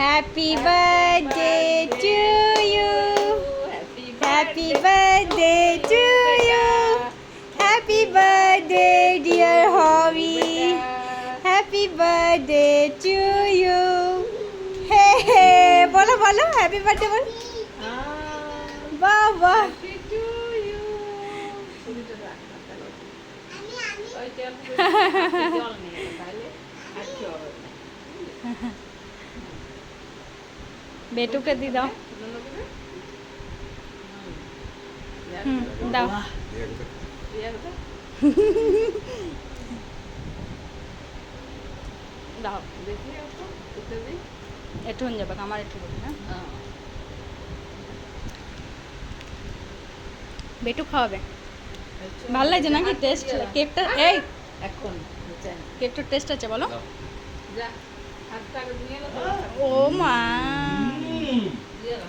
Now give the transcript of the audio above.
Happy birthday to you happy birthday to you happy birthday dear Hobi happy birthday to you হে হে বলো বলো happy birthday বলো। বাহ বাহ। বেটুকে দি দাও। একটু হয়ে যাবে আমার একটু বলি হ্যাঁ হ্যাঁ। বেটু খাওয়াবে। ভালো লাগছে নাকি? টেস্ট কেকটা এই। এখন কেকটার টেস্ট আছে বলো। যা। ও মা।